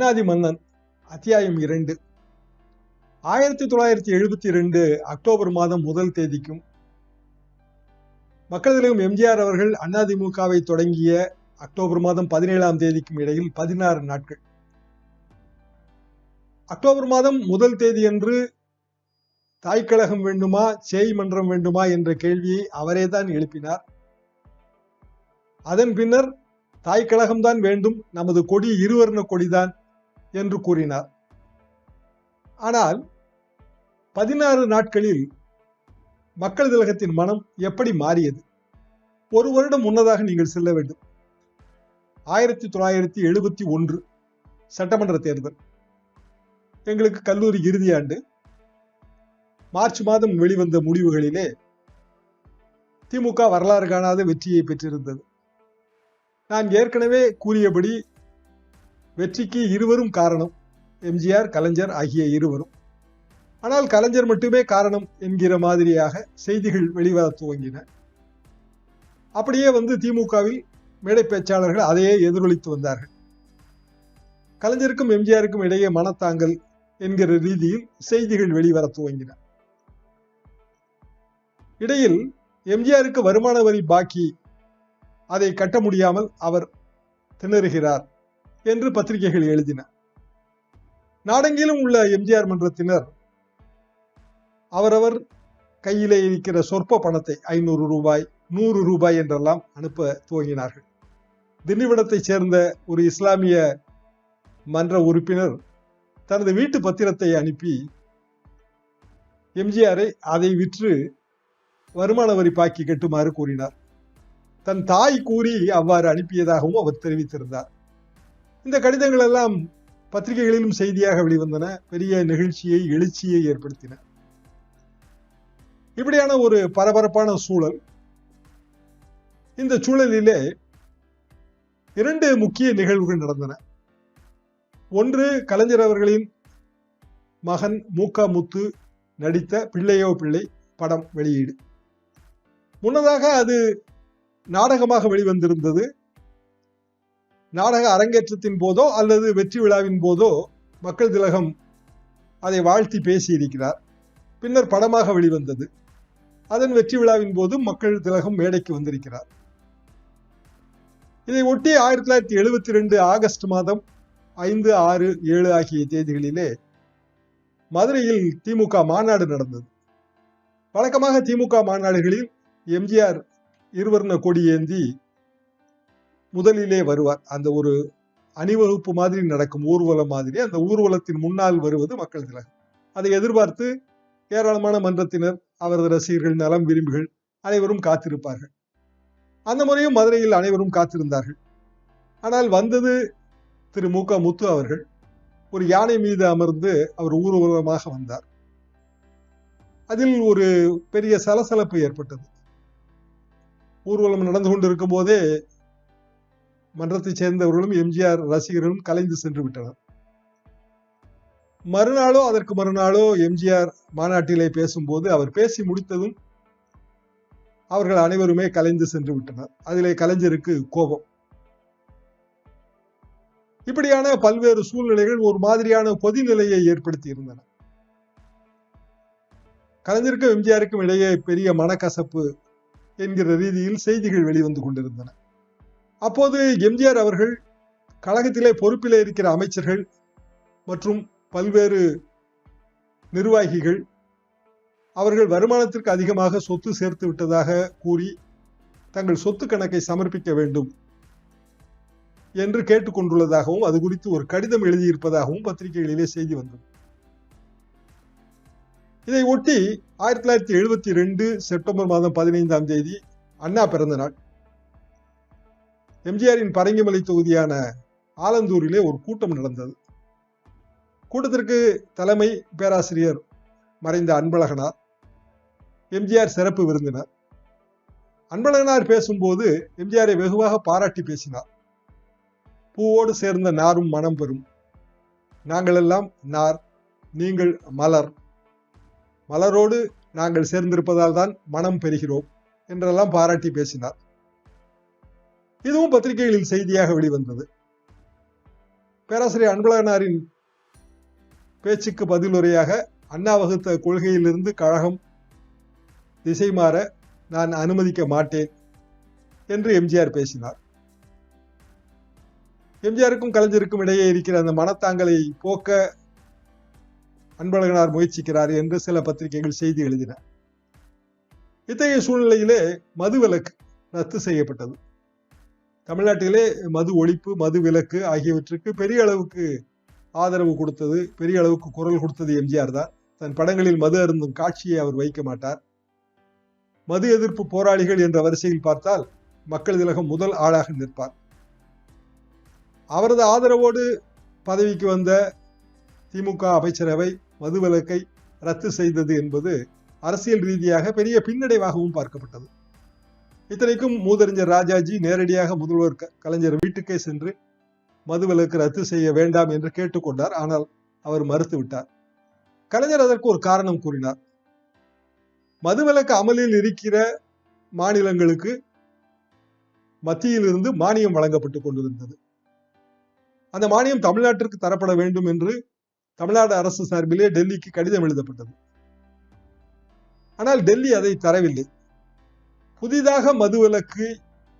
அண்ணாதி மன்னன் அத்தியாயம் இரண்டு. ஆயிரத்தி தொள்ளாயிரத்தி எழுபத்தி ரெண்டு அக்டோபர் மாதம் முதல் தேதிக்கும் மக்கள் தலைவர் எம்ஜிஆர் அவர்கள் அதிமுகவை தொடங்கிய அக்டோபர் மாதம் பதினேழாம் தேதிக்கும் இடையில் பதினாறு நாட்கள். அக்டோபர் மாதம் முதல் தேதியன்று தாய்க்கழகம் வேண்டுமா சேய் மன்றம் வேண்டுமா என்ற கேள்வியை அவரே தான் எழுப்பினார். அதன் பின்னர் தாய்க்கழகம்தான் வேண்டும் நமது கொடி இருவர்ண கொடிதான் என்று கூறினார். ஆனால் பதினாறு நாட்களில் மக்கள் திலகத்தின் மனம் எப்படி மாறியது? ஒரு வருடம் முன்னதாக நீங்கள் செல்ல வேண்டும். ஆயிரத்தி தொள்ளாயிரத்தி எழுபத்தி ஒன்று சட்டமன்ற தேர்தல். எங்களுக்கு கல்லூரி இறுதியாண்டு. மார்ச் மாதம் வெளிவந்த முடிவுகளிலே திமுக வரலாறு காணாத வெற்றியை பெற்றிருந்தது. நான் ஏற்கனவே கூறியபடி வெற்றிக்கு இருவரும் காரணம். எம்ஜிஆர் கலைஞர் ஆகிய இருவரும். ஆனால் கலைஞர் மட்டுமே காரணம் என்கிற மாதிரியாக செய்திகள் வெளிவர துவங்கின. அப்படியே வந்து திமுகவில் மேடை பேச்சாளர்கள் அதையே எதிரொலித்து வந்தார்கள். கலைஞருக்கும் எம்ஜிஆருக்கும் இடையே மனத்தாங்கல் என்கிற ரீதியில் செய்திகள் வெளிவர துவங்கின. இடையில் எம்ஜிஆருக்கு வருமான வரி பாக்கி. அதை கட்ட முடியாமல் அவர் திணறுகிறார். என்று பத்திரிகைகள் எழுதின. நாடெங்கிலும் உள்ள எம்ஜிஆர் மன்றத்தினர் அவரவர் கையிலே இருக்கிற சொற்ப பணத்தை ஐநூறு ரூபாய் நூறு ரூபாய் என்றெல்லாம் அனுப்ப துவங்கினார்கள். திண்டிவனத்தைச் சேர்ந்த ஒரு இஸ்லாமிய மன்ற உறுப்பினர் தனது வீட்டு பத்திரத்தை அனுப்பி எம்ஜிஆரை அதை விற்று வருமான வரி பாக்கி கட்டுமாறு கூறினார். தன் தாய் கூறி அவ்வாறு அனுப்பியதாகவும் அவர் தெரிவித்திருந்தார். இந்த கடிதங்கள் எல்லாம் பத்திரிகைகளிலும் செய்தியாக வெளிவந்தன. பெரிய நிகழ்ச்சியை எழுச்சியை ஏற்படுத்தின. இப்படியான ஒரு பரபரப்பான சூழல் இந்த சூழலிலே இரண்டு முக்கிய நிகழ்வுகள் நடந்தன. ஒன்று கலைஞர் அவர்களின் மகன் மூக்கா முத்து நடித்த பிள்ளையோ பிள்ளை படம் வெளியீடு. முன்னதாக அது நாடகமாக வெளிவந்திருந்தது. நாடக அரங்கேற்றத்தின் போதோ அல்லது வெற்றி விழாவின் போதோ மக்கள் திலகம் அதை வாழ்த்தி பேசியிருக்கிறார். பின்னர் படமாக வெளிவந்தது. அதன் வெற்றி விழாவின் போது மக்கள் திலகம் மேடைக்கு வந்திருக்கிறார். இதை ஒட்டி ஆயிரத்தி தொள்ளாயிரத்தி எழுபத்தி ரெண்டு ஆகஸ்ட் மாதம் ஐந்து ஆறு ஏழு ஆகிய தேதிகளிலே மதுரையில் திமுக மாநாடு நடந்தது. வழக்கமாக திமுக மாநாடுகளில் எம்ஜிஆர் இருவர்ண கொடி ஏந்தி முதலிலே வருவார். அந்த ஒரு அணிவகுப்பு மாதிரி நடக்கும் ஊர்வலம் மாதிரி. அந்த ஊர்வலத்தின் முன்னால் வருவது மக்கள் திலகம். அதை எதிர்பார்த்து ஏராளமான மன்றத்தினர் அவரது ரசிகர்கள் நலம் விரும்பிகள் அனைவரும் காத்திருப்பார்கள். அந்த முறையும் மதுரையில் அனைவரும் காத்திருந்தார்கள். ஆனால் வந்தது திரு. மு. க. முத்து அவர்கள். ஒரு யானை மீது அமர்ந்து அவர் ஊர்வலமாக வந்தார். அதில் ஒரு பெரிய சலசலப்பு ஏற்பட்டது. ஊர்வலம் நடந்து கொண்டிருக்கும் போதே மன்றத்தைச் சேர்ந்தவர்களும் எம்ஜிஆர் ரசிகர்களும் கலைந்து சென்று விட்டனர். மறுநாளோ அதற்கு மறுநாளோ எம்ஜிஆர் மாநாட்டிலே பேசும்போது அவர் பேசி முடித்ததும் அவர்கள் அனைவருமே கலைந்து சென்று விட்டனர். அதிலே கலைஞருக்கு கோபம். இப்படியான பல்வேறு சூழ்நிலைகள் ஒரு மாதிரியான பொதுநிலையை ஏற்படுத்தி இருந்தன கலைஞருக்கும் எம்ஜிஆருக்கும் இடையே பெரிய மனக்கசப்பு என்கிற ரீதியில் செய்திகள் வெளிவந்து கொண்டிருந்தன. அப்போது எம்ஜிஆர் அவர்கள் கழகத்திலே பொறுப்பிலே இருக்கிற அமைச்சர்கள் மற்றும் பல்வேறு நிர்வாகிகள் அவர்கள் வருமானத்திற்கு அதிகமாக சொத்து சேர்த்து விட்டதாக கூறி தங்கள் சொத்து கணக்கை சமர்ப்பிக்க வேண்டும் என்று கேட்டுக்கொண்டுள்ளதாகவும் அது குறித்து ஒரு கடிதம் எழுதியிருப்பதாகவும் பத்திரிகைகளிலே செய்தி வந்தது. இதை ஒட்டி ஆயிரத்தி தொள்ளாயிரத்தி எழுபத்தி ரெண்டு செப்டம்பர் மாதம் பதினைந்தாம் தேதி அண்ணா பிறந்த நாள் எம்ஜிஆரின் பரங்கிமலை தொகுதியான ஆலந்தூரிலே ஒரு கூட்டம் நடந்தது. கூட்டத்திற்கு தலைமை பேராசிரியர் மறைந்த அன்பழகனார் எம்ஜிஆர் சிறப்பு விருந்தினர். அன்பழகனார் பேசும்போது எம்ஜிஆரை வெகுவாக பாராட்டி பேசினார். பூவோடு சேர்ந்த நாரும் மனம் பெறும். நாங்களெல்லாம் நார் நீங்கள் மலர். மலரோடு நாங்கள் சேர்ந்திருப்பதால் தான் மனம் பெறுகிறோம் என்றெல்லாம் பாராட்டி பேசினார். இதுவும் பத்திரிகைகளில் செய்தியாக வெளிவந்தது. பேராசிரியர் அன்பழகனாரின் பேச்சுக்கு பதிலுரையாக அண்ணா வகுத்த கொள்கையிலிருந்து கழகம் திசை மாற நான் அனுமதிக்க மாட்டேன் என்று எம்ஜிஆர் பேசினார். எம்ஜிஆருக்கும் கலைஞருக்கும் இடையே இருக்கிற அந்த மனத்தாங்கலை போக்க அன்பழகனார் முயற்சிக்கிறார் என்று சில பத்திரிகைகள் செய்தி எழுதின. இத்தகைய சூழ்நிலையிலே மதுவிலக்கு ரத்து செய்யப்பட்டது. தமிழ்நாட்டிலே மது ஒழிப்பு மது விலக்கு ஆகியவற்றுக்கு பெரிய அளவுக்கு ஆதரவு கொடுத்தது பெரிய அளவுக்கு குரல் கொடுத்தது எம்ஜிஆர் தான். தன் படங்களில் மது அருந்தும் காட்சியை அவர் வைக்க மாட்டார். மது எதிர்ப்பு போராளிகள் என்ற வரிசையில் பார்த்தால் மக்கள் திலகம் முதல் ஆளாக நிற்பார். அவரது ஆதரவோடு பதவிக்கு வந்த திமுக அமைச்சரவை மது விலக்கை ரத்து செய்தது என்பது அரசியல் ரீதியாக பெரிய பின்னடைவாகவும் பார்க்கப்பட்டது. இத்தனைக்கும் மூதறிஞர் ராஜாஜி நேரடியாக முதல்வர் கலைஞர் வீட்டுக்கே சென்று மதுவிலக்கு ரத்து செய்ய வேண்டாம் என்று கேட்டுக்கொண்டார். ஆனால் அவர் மறுத்துவிட்டார் கலைஞர் அதற்கு ஒரு காரணம் கூறினார். மதுவிலக்கு அமலில் இருக்கிற மாநிலங்களுக்கு மத்தியில் இருந்து மானியம் வழங்கப்பட்டுக் கொண்டிருந்தது. அந்த மானியம் தமிழ்நாட்டிற்கு தரப்பட வேண்டும் என்று தமிழ்நாடு அரசு சார்பிலே டெல்லிக்கு கடிதம் எழுதப்பட்டது. ஆனால் டெல்லி அதை தரவில்லை. புதிதாக மதுவிலக்கு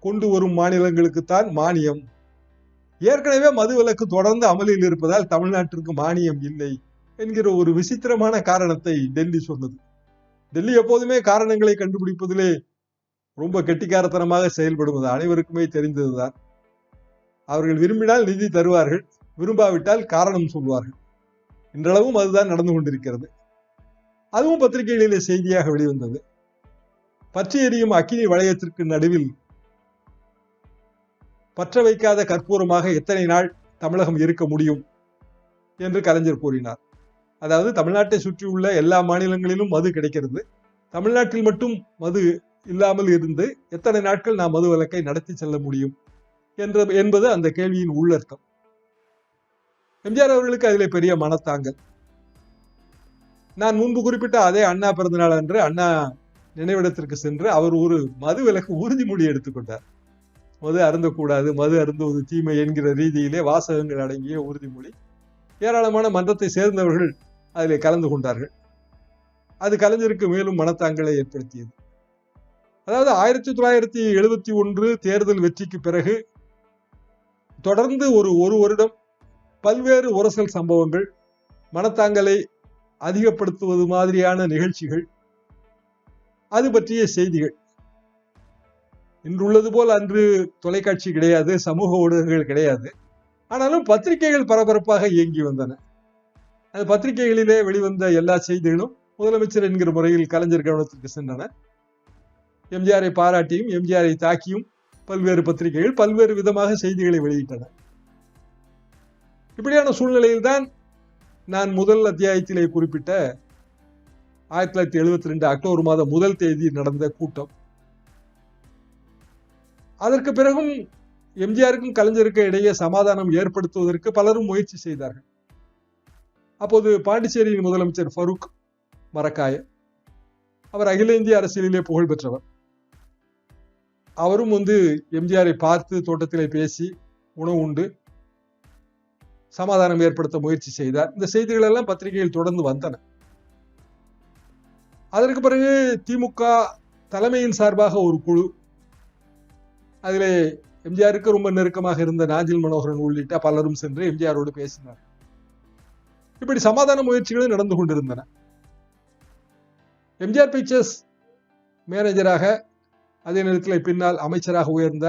கொண்டு வரும் மாநிலங்களுக்குத்தான் மானியம். ஏற்கனவே மதுவிலக்கு தொடர்ந்து அமலில் இருப்பதால் தமிழ்நாட்டிற்கு மானியம் இல்லை என்கிற ஒரு விசித்திரமான காரணத்தை டெல்லி சொன்னது. டெல்லி எப்போதுமே காரணங்களை கண்டுபிடிப்பதிலே ரொம்ப கெட்டிக்காரத்தனமாக செயல்படுவது அனைவருக்குமே தெரிந்ததுதான். அவர்கள் விரும்பினால் நிதி தருவார்கள் விரும்பாவிட்டால் காரணம் சொல்வார்கள். இன்றளவும் அதுதான் நடந்து கொண்டிருக்கிறது. அதுவும் பத்திரிகைகளிலே செய்தியாக வெளிவந்தது. பற்றி எரியும் அக்கினி வளையத்திற்கு நடுவில் பற்ற வைக்காத கற்பூரமாக எத்தனை நாள் தமிழகம் இருக்க முடியும் என்று கலைஞர் கூறினார். அதாவது தமிழ்நாட்டை சுற்றியுள்ள எல்லா மாநிலங்களிலும் மது கிடைக்கிறது. தமிழ்நாட்டில் மட்டும் மது இல்லாமல் இருந்து எத்தனை நாட்கள் நாம் மது விலக்கை நடத்தி செல்ல முடியும் என்ற என்பது அந்த கேள்வியின் உள்ளர்த்தம். எம்ஜிஆர் அவர்களுக்கு அதிலே பெரிய மனத்தாங்கல். நான் முன்பு குறிப்பிட்ட அதே அண்ணா பிறந்தநாள் அன்று அண்ணா நினைவிடத்திற்கு சென்று அவர் ஒரு மது விலக்கு உறுதிமொழி எடுத்துக்கொண்டார் மது அருந்தக்கூடாது மது அருந்துவது தீமை என்கிற ரீதியிலே வாசகங்கள் அடங்கிய உறுதிமொழி ஏராளமான மன்றத்தை சேர்ந்தவர்கள் அதிலே கலந்து கொண்டார்கள். அது கலைஞருக்கு மேலும் மனத்தாங்கலை ஏற்படுத்தியது. அதாவது ஆயிரத்தி தொள்ளாயிரத்தி எழுபத்தி ஒன்று தேர்தல் வெற்றிக்கு பிறகு தொடர்ந்து ஒரு ஒரு வருடம் பல்வேறு உரசல் சம்பவங்கள் மனத்தாங்கலை அதிகப்படுத்துவது மாதிரியான நிகழ்ச்சிகள் அது பற்றிய செய்திகள். இன்றுள்ளது போல் அன்று தொலைக்காட்சி கிடையாது சமூக ஊடகங்கள் கிடையாது. ஆனாலும் பத்திரிகைகள் பரபரப்பாக இயங்கி வந்தன. அந்த பத்திரிகைகளிலே வெளிவந்த எல்லா செய்திகளும் முதலமைச்சர் என்கிற முறையில் கலைஞர் கவனத்திற்கு சென்றன. எம்ஜிஆரை பாராட்டியும் எம்ஜிஆரை தாக்கியும் பல்வேறு பத்திரிகைகள் பல்வேறு விதமாக செய்திகளை வெளியிட்டன. இப்படியான சூழ்நிலையில்தான் நான் முதல் அத்தியாயத்திலே குறிப்பிட்ட ஆயிரத்தி தொள்ளாயிரத்தி எழுபத்தி ரெண்டு அக்டோபர் மாதம் முதல் தேதி நடந்த கூட்டம். அதற்கு பிறகும் எம்ஜிஆருக்கும் கலைஞருக்கும் இடையே சமாதானம் ஏற்படுத்துவதற்கு பலரும் முயற்சி செய்தார்கள். அப்போது பாண்டிச்சேரியின் முதலமைச்சர் ஃபரூக் மரக்காய அவர் அகில இந்திய அரசியலிலே புகழ் பெற்றவர். அவரும் வந்து எம்ஜிஆரை பார்த்து தோட்டத்திலே பேசி உணவு உண்டு சமாதானம் ஏற்படுத்த முயற்சி செய்தார். இந்த செய்திகள் எல்லாம் பத்திரிகையில் தொடர்ந்து வந்தன. அதற்கு பிறகு திமுக தலைமையின் சார்பாக ஒரு குழு. அதில் எம்ஜிஆருக்கு ரொம்ப நெருக்கமாக இருந்த நாஜில் மனோகரன் உள்ளிட்ட பலரும் சென்று எம்ஜிஆரோடு பேசினார். இப்படி சமாதான முயற்சிகளும் நடந்து கொண்டிருந்தன. எம்ஜிஆர் பிக்சர்ஸ் மேனேஜராக அதே நேரத்தில் பின்னால் அமைச்சராக உயர்ந்த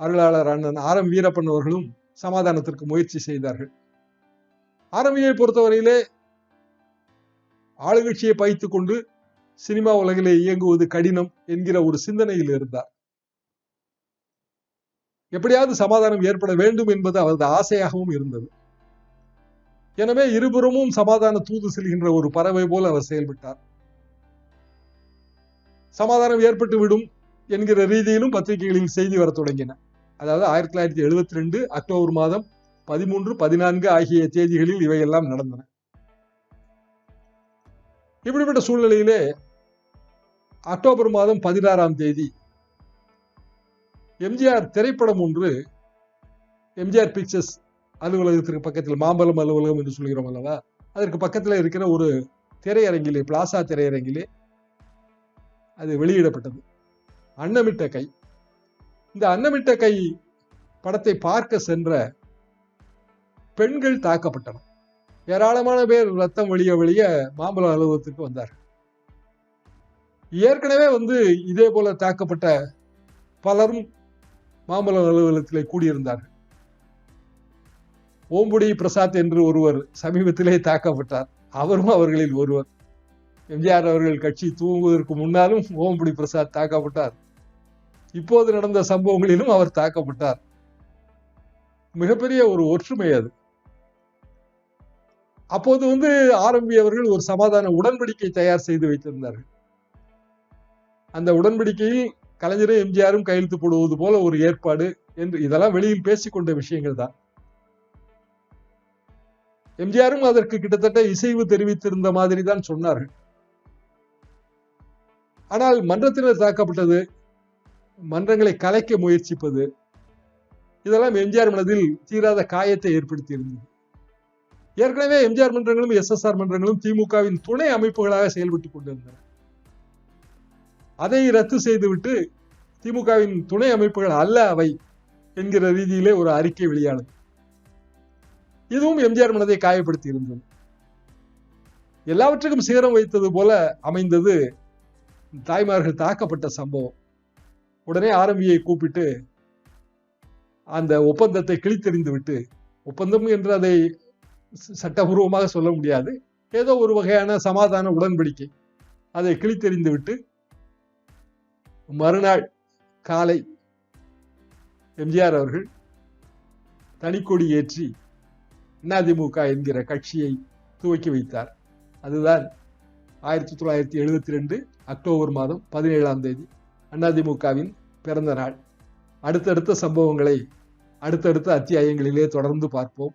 அருளாளர் அண்ணன் ஆர் எம் வீரப்பன் அவர்களும் சமாதானத்திற்கு முயற்சி செய்தார்கள். ஆரம்பியை பொறுத்தவரையிலே ஆளுங்கட்சியை பயித்துக் கொண்டு சினிமா உலகிலே இயங்குவது கடினம் என்கிற ஒரு சிந்தனையில் இருந்தார். எப்படியாவது சமாதானம் ஏற்பட வேண்டும் என்பது அவரது ஆசையாகவும் இருந்தது. எனவே இருபுறமும் சமாதான தூது செல்கின்ற ஒரு பறவை போல் அவர் செயல்பட்டார். சமாதானம் ஏற்பட்டு விடும் என்கிற ரீதியிலும் பத்திரிகைகளில் செய்தி வர தொடங்கின. அதாவது ஆயிரத்தி தொள்ளாயிரத்தி எழுபத்தி ரெண்டு அக்டோபர் மாதம் பதிமூன்று பதினான்கு ஆகிய தேதிகளில் இவையெல்லாம் நடந்தன. இப்படிப்பட்ட சூழ்நிலையிலே அக்டோபர் மாதம் பதினாறாம் தேதி எம்ஜிஆர் திரைப்படம் ஒன்று எம்ஜிஆர் பிக்சர்ஸ் அலுவலகத்திற்கு பக்கத்தில் மாம்பலம் அலுவலகம் என்று சொல்கிறோம் அல்லவா? அதற்கு பக்கத்தில் இருக்கிற ஒரு திரையரங்கிலே பிளாசா திரையரங்கிலே அது வெளியிடப்பட்டது. அன்னமிட்ட கை. இந்த அன்னமிட்ட கை படத்தை பார்க்க சென்ற பெண்கள் தாக்கப்பட்டனர். ஏராளமான பேர் ரத்தம் வழிய வழிய மாம்பழம் அலுவலகத்துக்கு வந்தார். ஏற்கனவே வந்து இதே போல தாக்கப்பட்ட பலரும் மாம்பழம் அலுவலகத்திலே கூடியிருந்தார்கள். ஓம்புடி பிரசாத் என்று ஒருவர் சமீபத்திலே தாக்கப்பட்டார். அவரும் அவர்களில் ஒருவர். எம்ஜிஆர் அவர்கள் கட்சி தூங்குவதற்கு முன்னாலும் ஓம்புடி பிரசாத் தாக்கப்பட்டார். இப்போது நடந்த சம்பவங்களிலும் அவர் தாக்கப்பட்டார். மிகப்பெரிய ஒரு ஒற்றுமை அது. அப்போது வந்து ஆரம்பி அவர்கள் ஒரு சமாதான உடன்படிக்கை தயார் செய்து வைத்திருந்தார்கள். அந்த உடன்படிக்கையில் கலைஞரும் எம்ஜிஆரும் கையெழுத்து போடுவது போல ஒரு ஏற்பாடு என்று இதெல்லாம் வெளியில் பேசிக்கொண்ட விஷயங்கள் தான். எம்ஜிஆரும் அதற்கு கிட்டத்தட்ட இசைவு தெரிவித்திருந்த மாதிரி தான் சொன்னார்கள். ஆனால் மன்றத்தினர் தாக்கப்பட்டது மன்றங்களை கலைக்க முயற்சிப்பது இதெல்லாம் எம்ஜிஆர் மனதில் தீராத காயத்தை ஏற்படுத்தியிருந்தது. ஏற்கனவே எம்ஜிஆர் மன்றங்களும் எஸ்எஸ்ஆர் மன்றங்களும் திமுகவின் துணை அமைப்புகளாக செயல்பட்டு கொண்டிருந்தன. அதை ரத்து செய்துவிட்டு திமுகவின் துணை அமைப்புகள் அல்ல அவை என்கிற ரீதியிலே ஒரு அறிக்கை வெளியானது. இதுவும் எம்ஜிஆர் மனதை காயப்படுத்தி இருந்தது. எல்லாவற்றுக்கும் சிகரம் வைத்தது போல அமைந்தது தாய்மார்கள் தாக்கப்பட்ட சம்பவம். உடனே ஆரம்பியை கூப்பிட்டு அந்த ஒப்பந்தத்தை கிழித்தெறிந்து விட்டு ஒப்பந்தம் என்று அதை சட்டபூர்வமாக சொல்ல முடியாது. ஏதோ ஒரு வகையான சமாதான உடன்படிக்கை. அதை கிழித்தெறிந்து விட்டு மறுநாள் காலை எம்ஜிஆர் அவர்கள் தனிக்கொடி ஏற்றி அதிமுக என்கிற கட்சியை துவக்கி வைத்தார். அதுதான் ஆயிரத்தி தொள்ளாயிரத்தி எழுபத்தி ரெண்டு அக்டோபர் மாதம் பதினேழாம் தேதி அதிமுகவின் பிறந்த நாள். அடுத்தடுத்த சம்பவங்களை அடுத்தடுத்த அத்தியாயங்களிலே தொடர்ந்து பார்ப்போம்.